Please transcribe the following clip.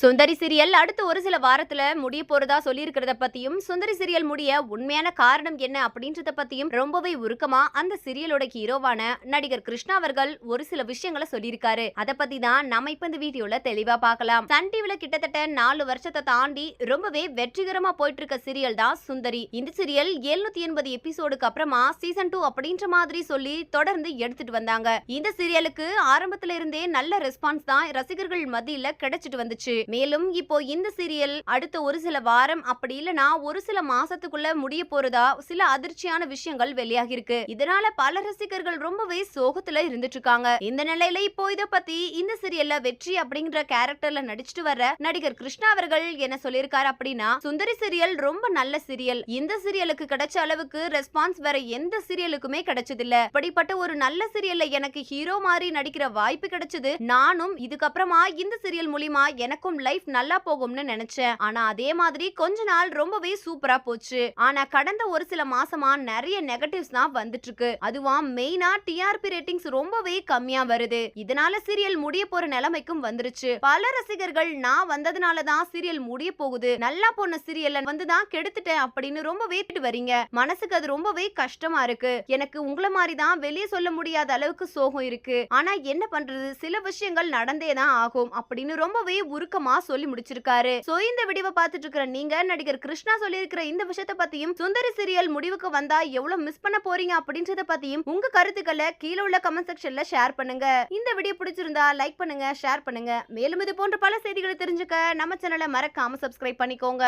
சுந்தரி serial அடுத்து ஒரு சில வாரத்துல முடிய போறதா சொல்லியிருக்கிறத பத்தியும் சுந்தரி சீரியல் முடிய உண்மையான காரணம் என்ன அப்படின்றத பத்தியும் ரொம்பவே உருக்கமா அந்த சீரியலோட ஹீரோவான நடிகர் கிருஷ்ணா அவர்கள் ஒரு சில விஷயங்களை சொல்லியிருக்காரு. அத பத்தி தான் நம்ம இப்ப இந்த வீடியோல தெளிவா பார்க்கலாம் சன் டிவில கிட்டத்தட்ட நாலு வருஷத்தை தாண்டி ரொம்பவே வெற்றிகரமா போயிட்டு இருக்க சீரியல் தான் சுந்தரி. இந்த சீரியல் 780 எண்பது எபிசோடுக்கு அப்புறமா சீசன் டூ அப்படின்ற மாதிரி சொல்லி தொடர்ந்து எடுத்துட்டு வந்தாங்க. இந்த சீரியலுக்கு ஆரம்பத்துல இருந்தே நல்ல ரெஸ்பான்ஸ் தான் ரசிகர்கள் மத்தியில கிடைச்சிட்டு வந்துச்சு. மேலும் இப்போ இந்த சீரியல் அடுத்த ஒரு சில வாரம் அப்படி இல்லனா ஒரு சில மாசத்துக்குள்ள முடிய போறதா சில அதிர்ச்சியான விஷயங்கள் வெளியாகி இருக்கு இதனால பல ரசிகர்கள் ரொம்பவே சோகத்துல இருந்துட்டு இருக்காங்க இந்த நிலையில இப்போ இத பத்தி இந்த சீரியல்ல வெற்றி அப்படிங்கிற கேரக்டர்ல நடிச்சிட்டு வர்ற நடிகர் கிருஷ்ணா அவர்கள் என்ன சொல்லியிருக்காரு அப்படின்னா சுந்தரி சீரியல் ரொம்ப நல்ல சீரியல். இந்த சீரியலுக்கு கிடைச்ச அளவுக்கு ரெஸ்பான்ஸ் வேற எந்த சீரியலுக்குமே கிடைச்சதில்ல. இப்படிப்பட்ட ஒரு நல்ல சீரியல்ல எனக்கு ஹீரோ மாதிரி நடிக்கிற வாய்ப்பு கிடைச்சது. நானும் இதுக்கப்புறமா இந்த சீரியல் மூலியமா எனக்கும் லைஃப் நல்லா போகும்னு நினைச்சேன். ஆனா அதே மாதிரி கொஞ்ச நாள் ரொம்பவே சூப்பரா போச்சு. ஆனா கடந்த ஒரு சில மாசமா நிறைய நெகட்டிவ்ஸ் தான் வந்துட்டு இருக்கு அதுவா மெயினா டிஆர்பி ரேட்டிங்ஸ் ரொம்பவே கம்மியா வருது. இதனால சீரியல் முடிய போற நிலைமைக்கும் வந்துருச்சு. பல ரசிகர்கள் நான் வந்ததுனால தான் சீரியல் முடிய போகுது. நல்லா போன சீரியல்ல வந்து தான் கெடுத்துட்டேன் அப்படின்னு ரொம்பவே திட்டு வரீங்க மனசுக்கு அது ரொம்பவே கஷ்டமா இருக்கு. எனக்கு உங்களை மாதிரி தான் வெளியே சொல்ல முடியாத அளவுக்கு சோகம் இருக்கு. ஆனா என்ன பண்றது? சில விஷயங்கள் நடந்தே தான் ஆகும் அப்படின்னு ரொம்பவே உருக்கமா சொல்லி முடிச்சிருக்காரு. சோ இந்த வீடியோ பார்த்துட்டு இருக்கிற நீங்க நடிகர் கிருஷ்ணா சொல்லியிருக்கிற இந்த விஷயத்த பத்தியும் சுந்தரி சீரியல் முடிவுக்கு வந்தா எவ்வளவு மிஸ் பண்ண போறீங்க அப்படின்றத பத்தியும் உங்க கருத்துக்களை கீழே உள்ள கமெண்ட் செக்ஷன்ல ஷேர் பண்ணுங்க. இந்த வீடியோ பிடிச்சிருந்தா லைக் பண்ணுங்க ஷேர் பண்ணுங்க. மேலும் இது போன்ற பல செய்திகளை தெரிஞ்சுக்க நம்ம சேனலை மறக்காம சப்ஸ்கிரைப் பண்ணிக்கோங்க.